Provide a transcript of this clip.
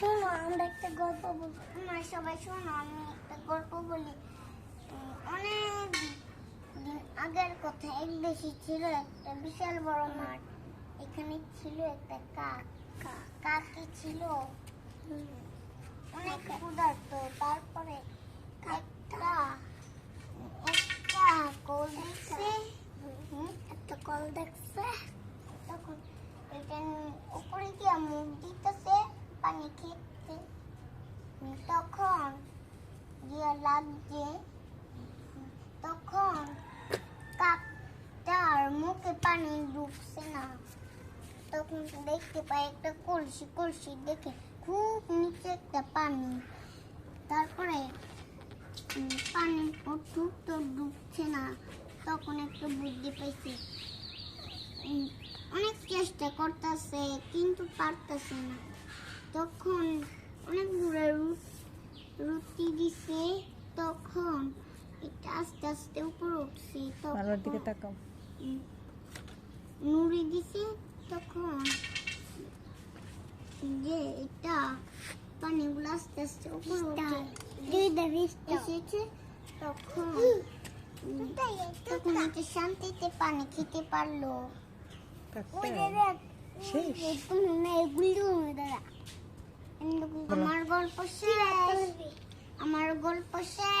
শোনো আমরা একটা গল্প বলব তোমরা সবাই শোনো আমি একটা গল্প বলি। অনেক দিন আগের কথা এক দেশে ছিল একটা বিশাল বড় মাঠ। এখানে ছিল একটা কাক কা- কাকই ছিল। অনেক ক্ষুধার্ত তারপরে একটা একটা কল দেখছে। একটা কল দেখছে। তখন এটা উপরে গিয়ে খেতে তখন গিয়ে লাগছে তখন কাকটার মুখে পানি ঢুকছে না। তখন দেখতে পাই একটা কলসি কলসি দেখে খুব নিচে একটা পানি। তারপরে পানি ও ঢুকতো ঢুকছে না। তখন একটু বুদ্ধি পাইছে অনেক চেষ্টা করতেছে, কিন্তু পারতেছে না। তখন অনেক দূরে রুটি দিছে তখন এটা আস্তে আস্তে উপরে উঠছে বারবার দিকে তখন তাকাও নুড়ি দিছে তখন যে এটা পানিগুলো আস্তে আস্তে উপরে উঠে এসেছে তখন তখন এটা শান্তিতে পানি খেতে পারল শেষ আমার গল্প শেষ। আমার গল্প শেষ।